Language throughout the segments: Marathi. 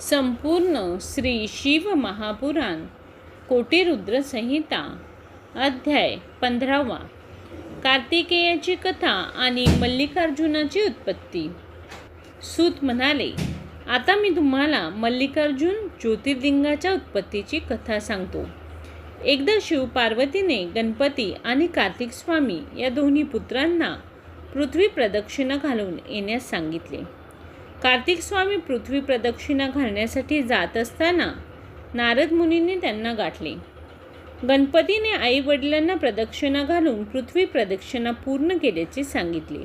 संपूर्ण श्री शिव महापुराण कोटीरुद्र संहिता अध्याय पंधरावा. कार्तिकेयाची कथा आणि मल्लिकार्जुनाची उत्पत्ती. सूत म्हणाले आता मी तुम्हाला मल्लिकार्जुन ज्योतिर्लिंगाच्या उत्पत्तीची कथा सांगतो. एकदा शिव पार्वतीने गणपती आणि कार्तिक स्वामी या दोन्ही पुत्रांना पृथ्वी प्रदक्षिणा घालून येण्यास सांगितले. कार्तिक स्वामी पृथ्वी प्रदक्षिणा घालण्यासाठी जात असताना नारद मुनींनी त्यांना गाठले. गणपतीने आई वडिलांना प्रदक्षिणा घालून पृथ्वी प्रदक्षिणा पूर्ण केल्याचे सांगितले.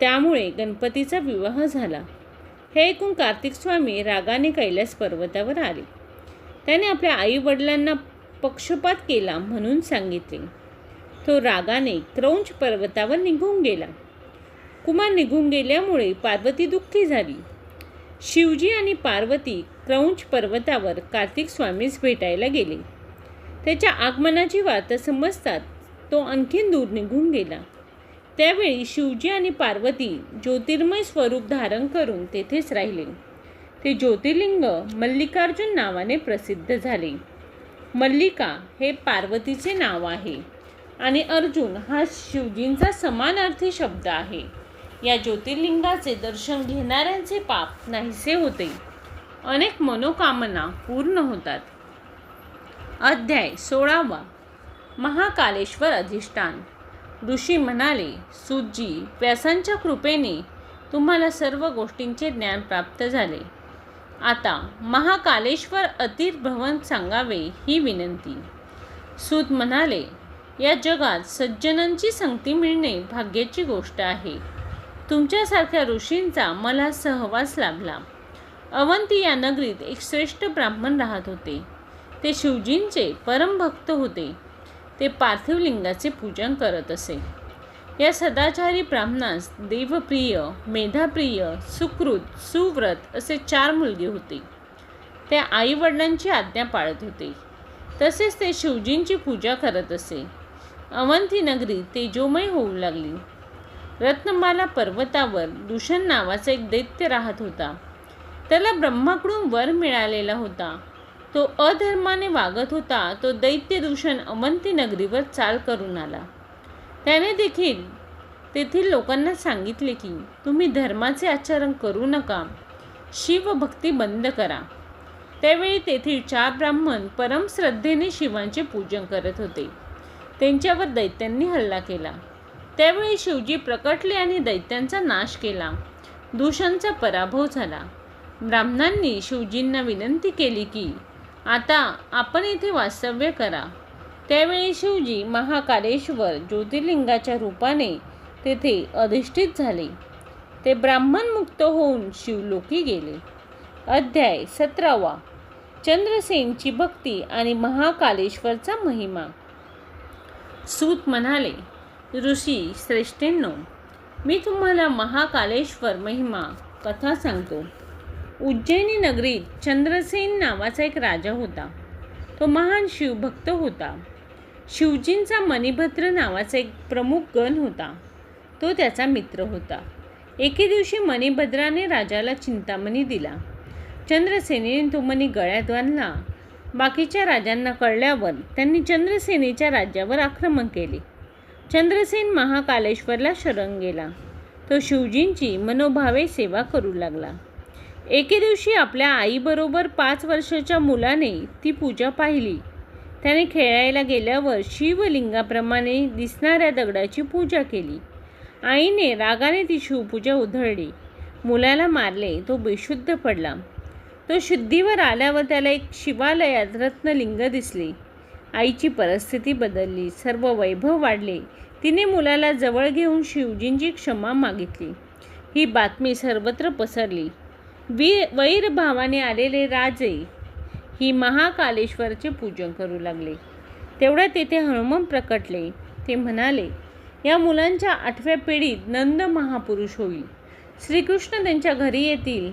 त्यामुळे गणपतीचा विवाह झाला. हे ऐकून कार्तिक स्वामी रागाने कैलास पर्वतावर आले. त्याने आपल्या आई वडिलांना पक्षपात केला म्हणून सांगितले. तो रागाने क्रौंच पर्वतावर निघून गेला. कुमार निघून गेल्यामुळे पार्वती दुःखी झाली. शिवजी आणि पार्वती क्रौंच पर्वतावर कार्तिक स्वामीस भेटायला गेले. त्याच्या आगमनाची वार्ता समजतात तो आणखीन दूर निघून गेला. त्यावेळी शिवजी आणि पार्वती ज्योतिर्मय स्वरूप धारण करून तेथेच राहिले. ते ज्योतिर्लिंग मल्लिकार्जुन नावाने प्रसिद्ध झाले. मल्लिका हे पार्वतीचे नाव आहे आणि अर्जुन हा शिवजींचा समानार्थी शब्द आहे. या ज्योतिर्लिंगाचे दर्शन घेणाऱ्यांचे पाप नाहीसे होते. अनेक मनोकामना पूर्ण होतात. अध्याय सोळावा. महाकालेश्वर अधिष्ठान. ऋषी म्हणाले सुजी व्यासांच्या कृपेने तुम्हाला सर्व गोष्टींचे ज्ञान प्राप्त झाले. आता महाकालेश्वर अतिर्भवन सांगावे ही विनंती. सूत म्हणाले या जगात सज्जनांची संगती मिळणे भाग्याची गोष्ट आहे. तुमच्यासारख्या ऋषींचा मला सहवास लाभला. अवंती या नगरीत एक श्रेष्ठ ब्राह्मण राहत होते. ते शिवजींचे परमभक्त होते. ते पार्थिव लिंगाचे पूजन करत असे. या सदाचारी ब्राह्मणास देवप्रिय मेधाप्रिय सुकृत सुव्रत असे चार मुलगे होते. ते आईवडिलांची आज्ञा पाळत होते. तसेच ते शिवजींची पूजा करत असे. अवंती नगरी तेजोमय होऊ लागली. रत्नमाला पर्वतावर दूषण नावाचा एक दैत्य राहत होता. त्याला ब्रह्माकडून वर मिळालेला होता. तो अधर्माने वागत होता तो दैत्य दूषण अवंती नगरीवर चाल करून आला. त्याने देखील तेथील लोकांना सांगितले की तुम्ही धर्माचे आचरण करू नका शिवभक्ती बंद करा. त्यावेळी तेथील चार ब्राह्मण परमश्रद्धेने शिवांचे पूजन करत होते. त्यांच्यावर दैत्यांनी हल्ला केला. त्यावेळी शिवजी प्रकटले आणि दैत्यांचा नाश केला. दूषणचा पराभव झाला. ब्राह्मणांनी शिवजींना विनंती केली की आता आपण येथे वास्तव्य करा. त्यावेळी शिवजी महाकालेश्वर ज्योतिर्लिंगाच्या रूपाने तेथे अधिष्ठित झाले. ते ब्राह्मण मुक्त होऊन शिवलोकी गेले. अध्याय सतरावा. चंद्रसेनची भक्ती आणि महाकालेश्वरचा महिमा. सूत म्हणाले ऋषी श्रेष्ठींनो मी तुम्हाला महाकालेश्वर महिमा कथा सांगतो. उज्जैनी नगरीत चंद्रसेन नावाचा एक राजा होता. तो महान शिवभक्त होता. शिवजींचा मणिभद्र नावाचा एक प्रमुख गण होता. तो त्याचा मित्र होता. एके दिवशी मणिभद्राने राजाला चिंतामणी दिला. चंद्रसेनेने तो मणी गळ्यात बांधला बाकीच्या राजांना कळल्यावर त्यांनी चंद्रसेनेच्या राज्यावर आक्रमण केले. चंद्रसेन महाकालेश्वरला शरण गेला. तो शिवजींची मनोभावे सेवा करू लागला. एके दिवशी आपल्या आईबरोबर पाच वर्षाच्या मुलाने ती पूजा पाहिली. त्याने खेळायला गेल्यावर शिवलिंगाप्रमाणे दिसणाऱ्या दगडाची पूजा केली. आईने रागाने ती शिवपूजा उधळली. मुलाला मारले तो बेशुद्ध पडला. तो शुद्धीवर आल्यावर त्याला एक शिवालयात रत्नलिंग दिसले. आईची परिस्थिती बदलली. सर्व वैभव वाढले. तिने मुलाला जवळ घेऊन शिवजींची क्षमा मागितली. ही बातमी सर्वत्र पसरली. वी वैरभावाने आलेले राजे ही महाकालेश्वरचे पूजन करू लागले. तेवढ्या तेथे हनुमान प्रकटले. ते म्हणाले या मुलांच्या आठव्या पिढीत नंद महापुरुष होईल. श्रीकृष्ण त्यांच्या घरी येतील.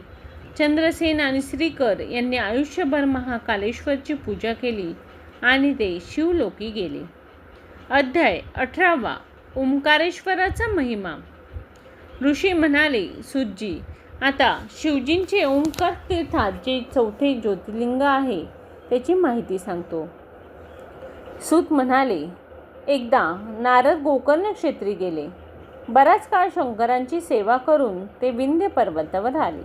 चंद्रसेन आणि श्रीकर यांनी आयुष्यभर महाकालेश्वरची पूजा केली आणि ते शिवलोकी गेले. अध्याय अठरावा ओंकारेश्वराचा महिमा. ऋषी म्हणाले सुज्जी आता शिवजींचे ओंकार तीर्थात जे चौथे ज्योतिर्लिंग आहे त्याची माहिती सांगतो. सूत म्हणाले एकदा नारद गोकर्ण क्षेत्री गेले. बराच काळ शंकरांची सेवा करून ते विंध्य पर्वतावर आले.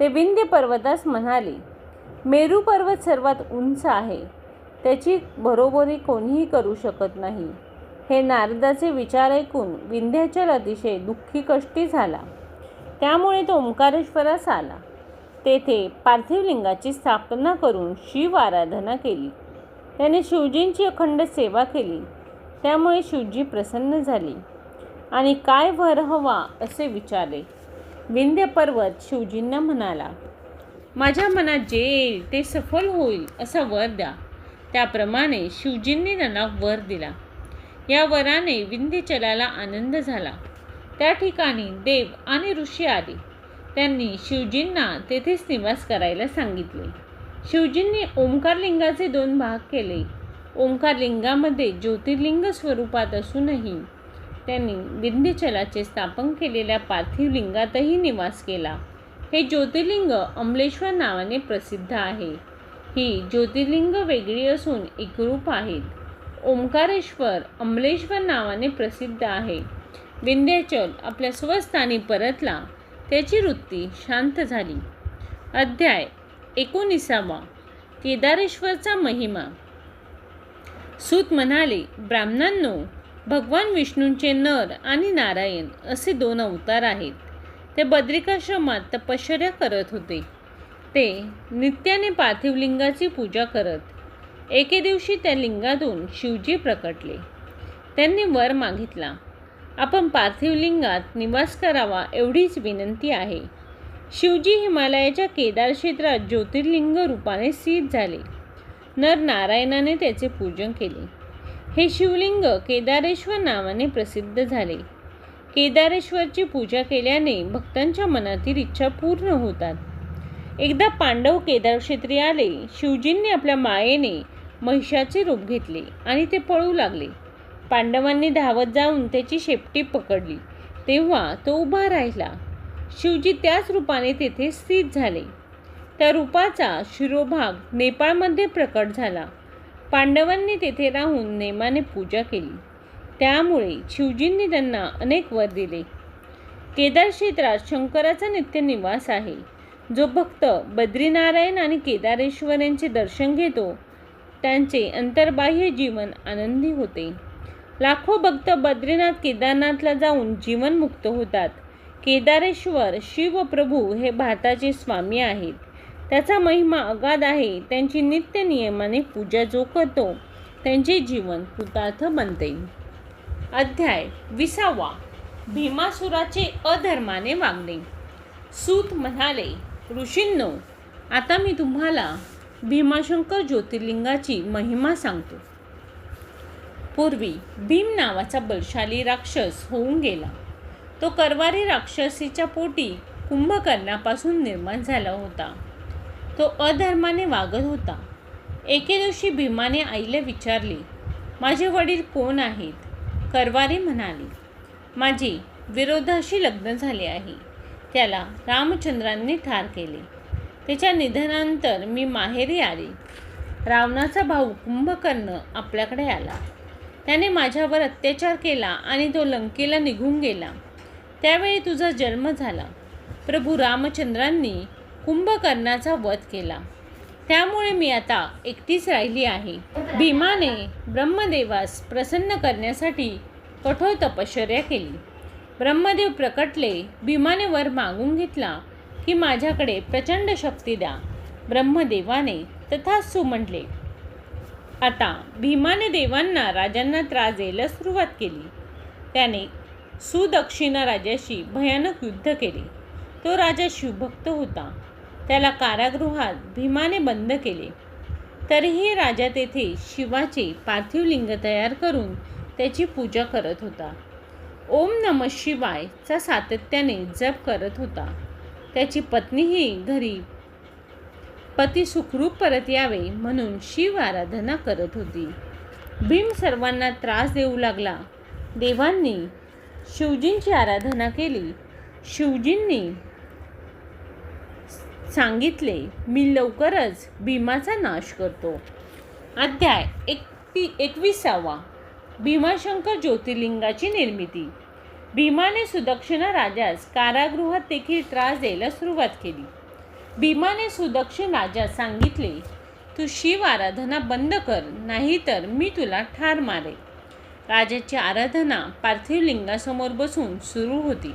ते विंध्य पर्वतास म्हणाले मेरू पर्वत सर्वात उंच आहे. त्याची बरोबरी कोणीही करू शकत नाही. हे नारदाचे विचार ऐकून विंध्याचल अतिशय दुःखी कष्टी झाला. त्यामुळे तो ओंकारेश्वरास आला. तेथे पार्थिवलिंगाची स्थापना करून शिव आराधना केली. त्याने शिवजींची अखंड सेवा केली. त्यामुळे शिवजी प्रसन्न झाली. आणि काय वर हवा असे विचारले. विंध्य पर्वत शिवजींना म्हणाला माझ्या मनात जे येईल ते सफल होईल असा वर द्या. त्याप्रमाणे शिवजींनी त्यांना वर दिला. या वराने विंध्यचलाला आनंद झाला. त्या ठिकाणी देव आणि ऋषी आले. त्यांनी शिवजींना तेथेच निवास करायला सांगितले. शिवजींनी ओंकारलिंगाचे दोन भाग केले. ओंकारलिंगामध्ये ज्योतिर्लिंग स्वरूपात असूनही त्यांनी विंध्यचलाचे स्थापन केलेल्या पार्थिव लिंगातही निवास केला. हे ज्योतिर्लिंग अमलेश्वर नावाने प्रसिद्ध आहे. ही ज्योतिर्लिंग वेगळी असून एकरूप आहेत. ओंकारेश्वर अमलेश्वर नावाने प्रसिद्ध आहे. विंध्याचल आपल्या स्वस्थानी परतला त्याची वृत्ती शांत झाली. अध्याय एकोणीसावा केदारेश्वरचा महिमा. सूत म्हणाले ब्राह्मणांनो भगवान विष्णूंचे नर आणि नारायण असे दोन अवतार आहेत. ते बद्रिकाश्रमात तपश्चर्या करत होते. ते नित्याने पार्थिव लिंगाची पूजा करत एके दिवशी त्या लिंगातून शिवजी प्रकटले. त्यांनी वर मागितला आपण पार्थिव लिंगात निवास करावा एवढीच विनंती आहे. शिवजी हिमालयाच्या केदार क्षेत्रात ज्योतिर्लिंग रूपाने स्थित झाले. नर नारायणाने त्याचे पूजन केले. हे शिवलिंग केदारेश्वर नावाने प्रसिद्ध झाले. केदारेश्वरची पूजा केल्याने भक्तांच्या मनातील इच्छा पूर्ण होतात. एकदा पांडव केदार क्षेत्री आले शिवजींनी आपल्या मायेने महिषाचे रूप घेतले आणि ते पळू लागले. पांडवांनी धावत जाऊन त्याची शेपटी पकडली. तेव्हा तो उभा राहिला. शिवजी त्याच रूपाने तेथे स्थित झाले. त्या रूपाचा शिरोभाग नेपाळमध्ये प्रकट झाला. पांडवांनी तेथे राहून नेमाने पूजा केली. त्यामुळे शिवजींनी त्यांना अनेक वर दिले. केदार क्षेत्रात शंकराचा नित्य निवास आहे. जो भक्त बद्रीनारायण आणि केदारेश्वर यांचे दर्शन घेतो त्यांचे अंतर्बाह्य जीवन आनंदी होते. लाखो भक्त बद्रीनाथ केदारनाथला जाऊन जीवनमुक्त होतात. केदारेश्वर शिवप्रभू हे भारताचे स्वामी आहेत. त्याचा महिमा अगाध आहे. त्यांची नित्य नियमाने पूजा जो करतो त्यांचे जीवन कृतार्थ बनते. अध्याय विसावा. भीमासुराचे अधर्माने वागणे. सूत म्हणाले ऋषींनो आता मी तुम्हाला भीमाशंकर ज्योतिर्लिंगाची महिमा सांगतो. पूर्वी भीम नावाचा बलशाली राक्षस होऊन गेला. तो करवारी राक्षसीच्या पोटी कुंभकर्णापासून निर्माण झाला होता. तो अधर्माने वागत होता. एके दिवशी भीमाने आईला विचारले माझे वडील कोण आहेत? करवारी म्हणाली माझे विरोधाशी लग्न झाले आहे. त्याला रामचंद्रांनी ठार केले. त्याच्या निधनानंतर मी माहेरी आली. रावणाचा भाऊ कुंभकर्ण आपल्याकडे आला. त्याने माझ्यावर अत्याचार केला आणि तो लंकेला निघून गेला. त्यावेळी तुझा जन्म झाला. प्रभू रामचंद्रांनी कुंभकर्णाचा वध केला. त्यामुळे मी आता एकटीच राहिली आहे. भीमाने ब्रह्मदेवास प्रसन्न करण्यासाठी कठोर तपश्चर्या केली. ब्रह्मदेव प्रकटले भीमाने वर मागून घेतला की माझ्याकडे प्रचंड शक्ती द्या. ब्रह्मदेवाने तथास्तु म्हटले आता भीमाने देवांना राजांना त्रास द्यायला सुरुवात केली. त्याने सुदक्षिणा राजाशी भयानक युद्ध केले. तो राजा शिवभक्त होता. त्याला कारागृहात भीमाने बंद केले. तरीही राजा तेथे शिवाचे पार्थिव लिंग तयार करून त्याची पूजा करत होता. ओम नम शिवायचा सातत्याने जप करत होता. त्याची पत्नीही घरी पती सुखरूप परत यावे म्हणून शिव आराधना करत होती. भीम सर्वांना त्रास देऊ लागला. देवांनी शिवजींची आराधना केली. शिवजींनी सांगितले मी लवकरच भीमाचा नाश करतो. अध्याय एकती एकविसावा. भीमाशंकर ज्योतिर्लिंगाची निर्मिती. भीमाने सुदक्षिणा राजास कारागृहात देखील त्रास द्यायला सुरुवात केली. भीमाने सुदक्षिण राजास सांगितले तू शिव आराधना बंद कर नाहीतर मी तुला ठार मारे राजाची आराधना पार्थिव लिंगासमोर बसून सुरू होती.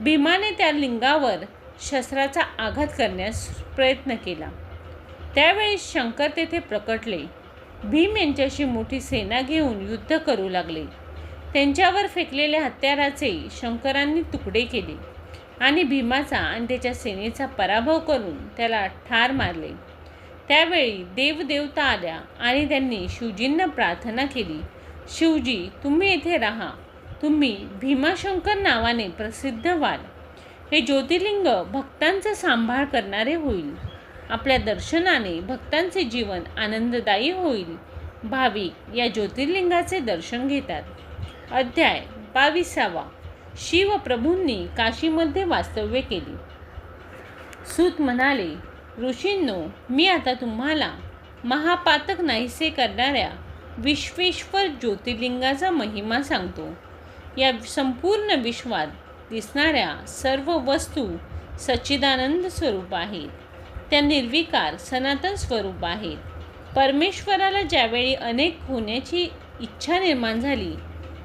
भीमाने त्या लिंगावर शस्त्राचा आघात करण्यास प्रयत्न केला. त्यावेळी शंकर तेथे प्रकटले भीम यांच्याशी मोठी सेना घेऊन युद्ध करू लागले. त्यांच्यावर फेकलेल्या हत्याराचे शंकरांनी तुकडे केले आणि भीमाचा आणि त्याच्या सेनेचा पराभव करून त्याला ठार मारले. त्यावेळी देवदेवता आल्या आणि त्यांनी शिवजींना प्रार्थना केली शिवजी तुम्ही येथे राहा. तुम्ही भीमाशंकर नावाने प्रसिद्ध व्हाल. हे ज्योतिर्लिंग भक्तांचा सांभाळ करणारे होईल. आपल्या दर्शनाने भक्तांचे जीवन आनंददायी होईल. भाविक या ज्योतिर्लिंगाचे दर्शन घेतात. अध्याय बावीसावा. शिवप्रभूंनी काशीमध्ये वास्तव्य केली. सूत म्हणाले ऋषींनो मी आता तुम्हाला महापातक नाहीसे करणाऱ्या विश्वेश्वर ज्योतिर्लिंगाचा महिमा सांगतो. या संपूर्ण विश्वात दिसणाऱ्या सर्व वस्तू सच्चिदानंद स्वरूप आहेत. त्या निर्विकार सनातन स्वरूप आहेत. परमेश्वराला ज्यावेळी अनेक होण्याची इच्छा निर्माण झाली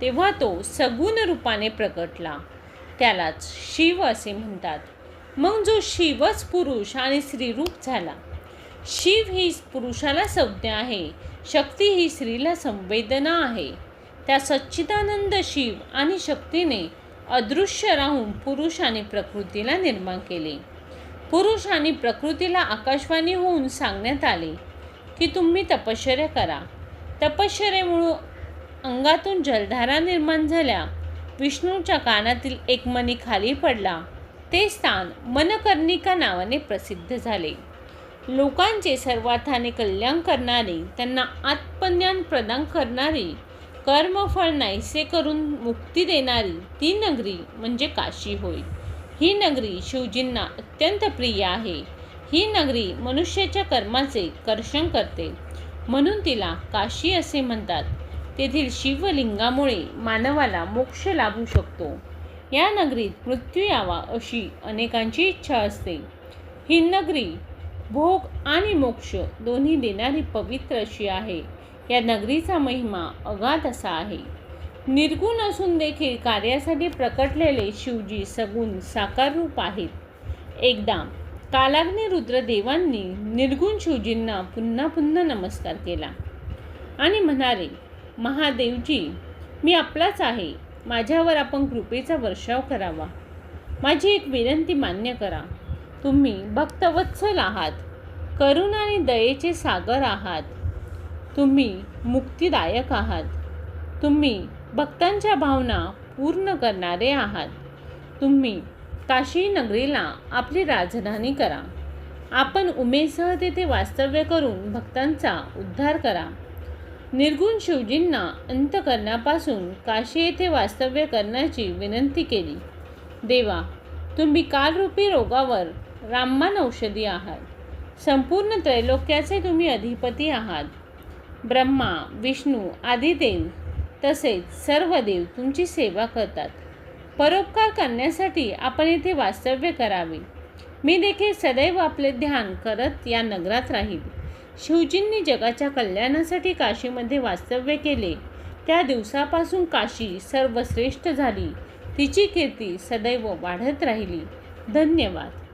तेव्हा तो सगुण रूपाने प्रकटला. त्यालाच शिव असे म्हणतात. मग जो शिवच पुरुष आणि स्त्रीरूप झाला. शिव ही पुरुषाला संज्ञा आहे शक्ती ही स्त्रीला संवेदना आहे. त्या सच्चिदानंद शिव आणि शक्तीने अदृश्य राहून पुरुष आणि प्रकृतीला निर्माण केले. पुरुष आणि प्रकृतीला आकाशवाणी होऊन सांगण्यात आले की तुम्ही तपश्चर्या करा. तपश्चर्यामुळं अंगातून जलधारा निर्माण झाल्या. विष्णूच्या कानातील एक मणी खाली पडला. ते स्थान मनकर्णिका नावाने प्रसिद्ध झाले. लोकांचे सर्वार्थाने कल्याण करणारे त्यांना आत्मज्ञान प्रदान करणारी कर्मफळ नाहीसे करून मुक्ती देणारी ती नगरी म्हणजे काशी होईल ही नगरी शिवजींना अत्यंत प्रिय आहे. ही नगरी मनुष्याच्या कर्माचे कर्षण करते. म्हणून तिला काशी असे म्हणतात. तेथील शिवलिंगामुळे मानवाला मोक्ष लाभू शकतो. या नगरीत मृत्यू यावा अशी अनेकांची इच्छा असते. ही नगरी भोग आणि मोक्ष दोन्ही देणारी पवित्र अशी आहे. या नगरीचा महिमा अगाध असा आहे. निर्गुण असून देखील कार्यासाठी प्रकटलेले शिवजी सगुण साकार रूप आहेत. एकदा कालाग्नी रुद्रदेवांनी निर्गुण शिवजींना पुन्हा पुन्हा नमस्कार केला आणि म्हणाले महादेवजी मी आपलाच आहे. माझ्यावर आपण कृपेचा वर्षाव करावा. माझी एक विनंती मान्य करा. तुम्ही भक्तवत्सल आहात. करुण आणि दयेचे सागर आहात. तुम्ही मुक्तिदायक आहात. तुम्ही भक्तांच्या भावना पूर्ण करणारे आहात. तुम्ही काशी नगरीला आपली राजधानी करा. आपण उमेसह तेथे वास्तव्य करून भक्तांचा उद्धार करा. निर्गुण शिवजींना अंतकरणापासून काशी येथे वास्तव्य करण्याची विनंती केली. देवा तुम्ही कालरूपी रोगावर राममान औषधी आहात. संपूर्ण त्रैलोक्याचे तुम्ही अधिपती आहात. ब्रह्मा विष्णू आदिदेव तसेच सर्व देव तुमची सेवा करतात. परोपकार करण्यासाठी आपण येथे वास्तव्य करावे. मी देखील सदैव आपले ध्यान करत या नगरात राहील शिवजींनी जगाच्या कल्याणासाठी काशीमध्ये वास्तव्य केले. त्या दिवसापासून काशी सर्वश्रेष्ठ झाली. तिची कीर्ती सदैव वाढत राहिली. धन्यवाद.